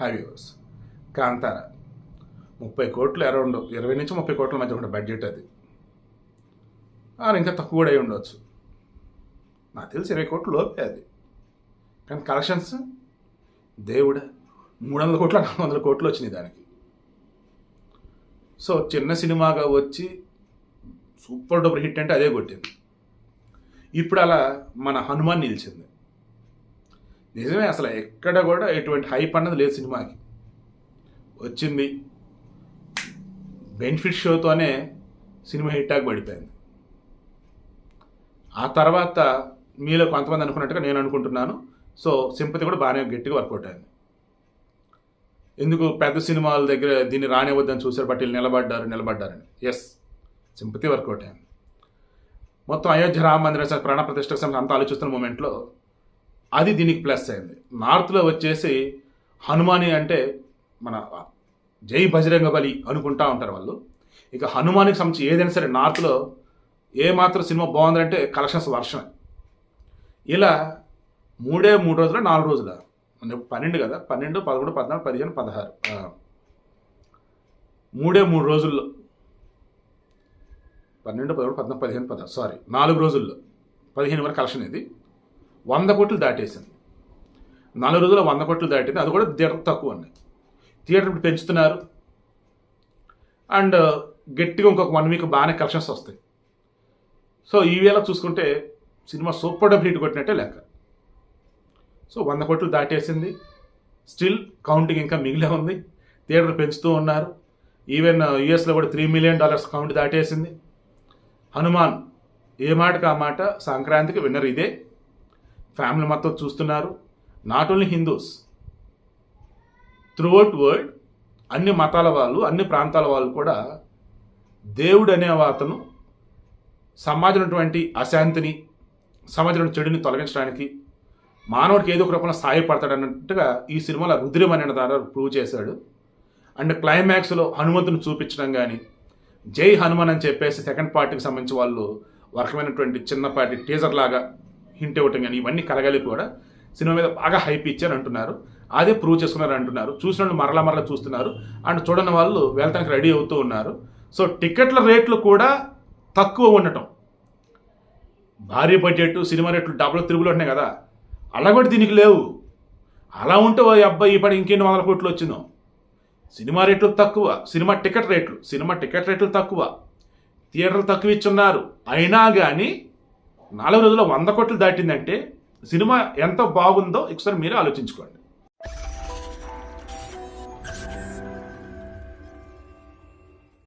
High viewers Kantara. ముప్పై కోట్లు around ఇరవై నుంచి ముప్పై కోట్ల మధ్య ఉండే బడ్జెట్ అది. ఆ, ఇంకా తక్కువ కూడా అయి ఉండొచ్చు. నాకు తెలిసి ఇరవై కోట్లు లోపే అది. కానీ కలెక్షన్స్ దేవుడా మూడు వందల కోట్లు నాలుగు వందల కోట్లు వచ్చినాయి దానికి. సో చిన్న సినిమాగా వచ్చి సూపర్ డూపర్ హిట్ అంటే అదే కొట్టింది. ఇప్పుడు అలా మన హనుమాన్ నిలిచింది. నిజమే అసలు ఎక్కడ కూడా ఎటువంటి హైప్ అన్నది లేదు సినిమాకి. వచ్చింది. బెనిఫిట్ షోతోనే సినిమా హిట్ ఆగి పడిపోయింది. ఆ తర్వాత మీలో కొంతమంది అనుకున్నట్టుగా నేను అనుకుంటున్నాను. సో సింపతి కూడా బాగానే గట్టిగా వర్కౌట్ అయింది. ఎందుకు పెద్ద సినిమాల దగ్గర దీన్ని రానివ్వద్దని చూశారు బట్ వీళ్ళు నిలబడ్డారు నిలబడ్డారని. ఎస్ సింపతి వర్కౌట్ అయింది. మొత్తం అయోధ్య రామ మందిర ప్రాణ ప్రతిష్టకు సంబంధించి అంతా ఆలోచిస్తున్న మూమెంట్లో అది దీనికి ప్లస్ అయింది. నార్త్లో వచ్చేసి హనుమాని అంటే మన జై బజరంగ బలి అనుకుంటా ఉంటారు వాళ్ళు. ఇక హనుమానికి సంబంధించి ఏదైనా సరే నార్త్లో ఏ మాత్రం సినిమా బాగుందంటే కలెక్షన్స్ వర్షం ఇలా మూడే మూడు రోజుల నాలుగు రోజుల. పన్నెండు కదా పన్నెండు పదకొండు పద్నాలుగు పదిహేను పదహారు. మూడే మూడు రోజుల్లో. పన్నెండు పదకొండు పద్నాలుగు పదిహేను పదహారు సారీ నాలుగు రోజుల్లో. పదిహేను వరకు కలెక్షన్ ఇది. వంద కోట్లు దాటేసింది. నాలుగు రోజుల్లో వంద కోట్లు దాటింది. అది కూడా థియేటర్ తక్కువ ఉన్నాయి థియేటర్ ఇప్పుడు పెంచుతున్నారు. అండ్ గట్టిగా ఇంకొక వన్ వీక్ బాగానే కలెక్షన్స్ వస్తాయి. సో ఈ వేళ చూసుకుంటే సినిమా సూపర్ డబ్ హిట్ కొట్టినట్టే లెక్క. సో వంద కోట్లు దాటేసింది. స్టిల్ కౌంటింగ్ ఇంకా మిగిలే ఉంది. థియేటర్ పెంచుతూ ఉన్నారు. ఈవెన్ యుఎస్లో కూడా త్రీ మిలియన్ డాలర్స్ కౌంట్ దాటేసింది. హనుమాన్ ఏ మాటకు ఆ మాట? సంక్రాంతికి విన్నర్ ఇదే. ఫ్యామిలీ మొత్తం చూస్తున్నారు. Not only Hindus throughout world అన్ని మతాల వాళ్ళు అన్ని ప్రాంతాల వాళ్ళు కూడా దేవుడు అనే అతను సమాజంలో ఉన్నటువంటి అశాంతిని సమాజంలో చెడుని తొలగించడానికి మానవుడికి ఏదో ఒక రూపంలో సహాయపడతాడన్నట్టుగా ఈ సినిమాలో రుద్రం అనే ద్వారా ప్రూవ్ చేశాడు. అండ్ క్లైమాక్స్లో హనుమంతుని చూపించడం కానీ జై హనుమాన్ అని చెప్పేసి సెకండ్ పార్టీకి సంబంధించి వాళ్ళు వర్కమైనటువంటి చిన్నపాటి టీజర్ లాగా హింట్ ఇవ్వటం కానీ ఇవన్నీ కలగలిపి కూడా. సినిమా మీద బాగా హైప్ ఇచ్చారు అంటున్నారు. అదే ప్రూవ్ చేసుకున్నారు అంటున్నారు. చూసిన వాళ్ళు మరలా మరలా చూస్తున్నారు. అండ్ చూడని వాళ్ళు వెళ్తానికి రెడీ అవుతూ ఉన్నారు. సో టికెట్ల రేట్లు కూడా తక్కువ ఉండటం. భారీ బడ్జెట్ సినిమా రేట్లు డబ్బులు తిరుగులు ఉన్నాయి కదా. అలా కూడా దీనికి లేవు. అలా ఉంటే ఓ అబ్బాయి ఈ పడి ఇంకెన్ని వందల కోట్లు వచ్చిందో. సినిమా రేట్లు తక్కువ. సినిమా టికెట్ రేట్లు సినిమా టికెట్ రేట్లు తక్కువ. థియేటర్లు తక్కువ ఇచ్చున్నారు. అయినా కానీ నాలుగు రోజుల్లో వంద కోట్లు దాటిందంటే సినిమా ఎంత బాగుందో ఒకసారి మీరే ఆలోచించుకోండి.